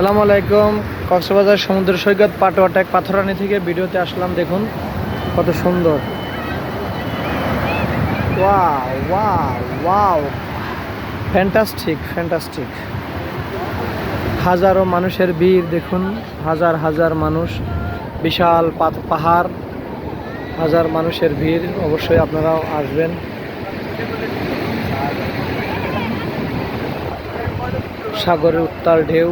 আসসালামু আলাইকুম। কক্সবাজার সমুদ্র সৈকত পাটোয়াটেক পাথরানি থেকে ভিডিওতে আসলাম, দেখুন কত সুন্দর। Wow wow wow. Fantastic fantastic হাজারো মানুষের ভিড়, দেখুন, হাজার হাজার মানুষ, বিশাল পাহাড়, হাজার মানুষের ভিড়, অবশ্যই আপনারাও আসবেন। সাগরের উত্তাল ঢেউ।